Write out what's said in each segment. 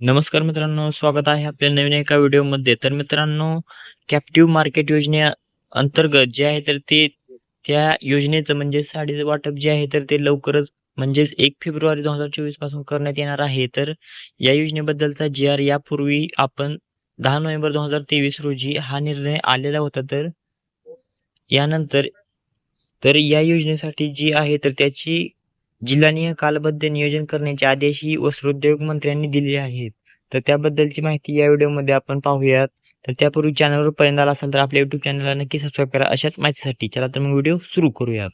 नमस्कार मित्रांनो स्वागत आहे आपल्या नवीन एका व्हिडिओमध्ये. तर मित्रांनो कॅप्टिव्ह मार्केट योजने अंतर्गत जे आहे तर ते त्या योजनेचं म्हणजे साडीचं वाटप जे आहे तर ते लवकरच म्हणजेच एक फेब्रुवारी दोन हजार चोवीसपासून करण्यात येणार आहे. तर या योजनेबद्दलचा जी आर यापूर्वी आपण दहा नोव्हेंबर दोन हजार तेवीस रोजी हा निर्णय आलेला होता. तर यानंतर तर या योजनेसाठी जी आहे तर त्याची जिल्हानिय कालबद्ध नियोजन करण्याचे आदेश ही वस्त्रोद्योग मंत्र्यांनी दिले आहेत. तर त्याबद्दलची माहिती या व्हिडिओमध्ये आपण पाहूयात. तर त्यापूर्वी चॅनलवर पर्यंत आला असाल तर आपल्या यूट्यूब चॅनलला नक्की सबस्क्राईब करा. अशाच माहितीसाठी चला तर मग व्हिडिओ सुरू करूयात.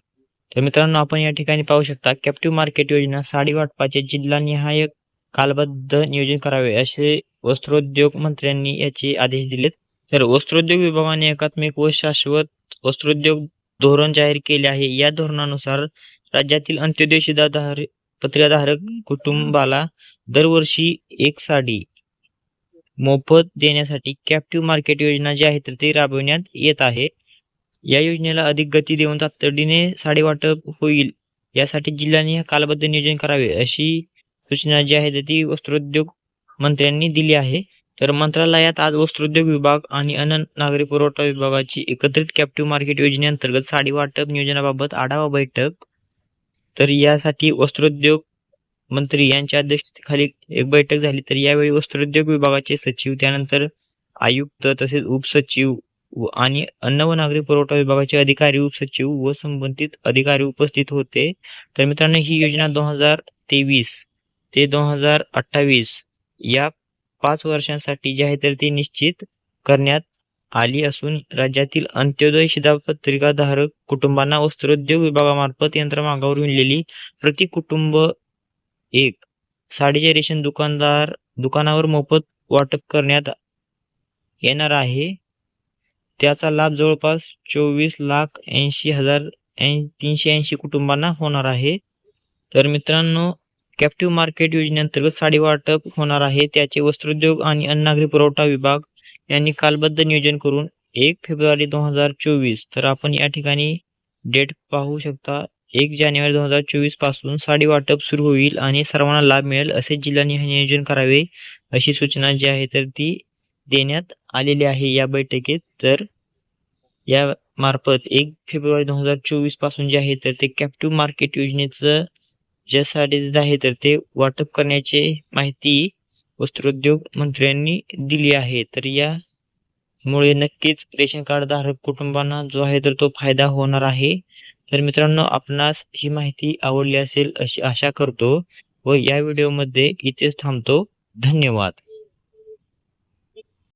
तर मित्रांनो आपण या ठिकाणी पाहू शकता कॅप्टिव्ह मार्केट योजना साडी वाटपाचे जिल्हानिहाय कालबद्ध नियोजन करावे असे वस्त्रोद्योग मंत्र्यांनी याचे आदेश दिलेत. तर वस्त्रोद्योग विभागाने एकात्मिक व शाश्वत वस्त्रोद्योग धोरण जाहीर केले आहे. या धोरणानुसार राज्यातील अंत्योदय शिधाधार पत्रिकाधारक कुटुंबाला दरवर्षी एक साडी मोफत देण्यासाठी कॅप्टिव्ह मार्केट योजना जी आहे तर ती राबविण्यात येत आहे. या योजनेला अधिक गती देऊन तातडीने साडी वाटप होईल यासाठी जिल्ह्याने कालबद्ध नियोजन करावे अशी सूचना जी आहे तर ती वस्त्रोद्योग मंत्र्यांनी दिली आहे. तर मंत्रालयात आज वस्त्रोद्योग विभाग आणि अन्न नागरी पुरवठा विभागाची एकत्रित कॅप्टिव्ह मार्केट योजनेअंतर्गत साडी वाटप नियोजनाबाबत आढावा बैठक तर यासाठी वस्त्रोद्योग मंत्री यांच्या अध्यक्षतेखाली एक बैठक झाली. तर यावेळी वस्त्रोद्योग विभागाचे सचिव त्यानंतर आयुक्त तसेच उपसचिव व आणि अन्न व नागरी पुरवठा विभागाचे अधिकारी उपसचिव व संबंधित अधिकारी उपस्थित होते. तर मित्रांनो ही योजना दोन हजार तेवीस ते दोन हजार अठ्ठावीस या पाच वर्षांसाठी जी आहे तर ती निश्चित करण्यात आली असून राज्यातील अंत्योदय शिधापत्रिकाधारक कुटुंबांना वस्त्रोद्योग विभागामार्फत यंत्रमागावर विणलेली प्रति कुटुंब एक. साडीचे रेशन दुकानदार दुकानावर मोफत वाटप करण्यात येणार आहे. त्याचा लाभ जवळपास चोवीस लाख ऐंशी हजार ऐं तीनशे ऐंशी कुटुंबांना होणार आहे. तर मित्रांनो कॅप्टिव्ह मार्केट योजनेअंतर्गत साडी वाटप होणार आहे. त्याचे वस्त्रोद्योग आणि अन्न नागरी पुरवठा विभाग यांनी कालबद्ध नियोजन करून एक फेब्रुवारी दोन हजार चोवीस तर आपण या ठिकाणी डेट पाहू शकता एक जानेवारी दोन हजार चोवीसपासून साडी वाटप सुरू होईल आणि सर्वांना लाभ मिळेल असे जिल्ह्याने नियोजन करावे अशी सूचना जी आहे तर ती देण्यात आलेली आहे या बैठकीत. तर या मार्फत एक फेब्रुवारी दोन हजार चोवीसपासून जे आहे तर ते कॅप्टिव्ह मार्केट योजनेचं ज्यासाठी आहे तर ते वाटप करण्याची माहिती वस्त्रोद्योग मंत्र्यांनी दिली आहे. तर यामुळे नक्कीच रेशन कार्ड धारक कुटुंबांना जो आहे तर तो फायदा होणार आहे. तर मित्रांनो आपणास ही माहिती आवडली असेल अशी आशा करतो व या व्हिडिओमध्ये इथेच थांबतो. धन्यवाद.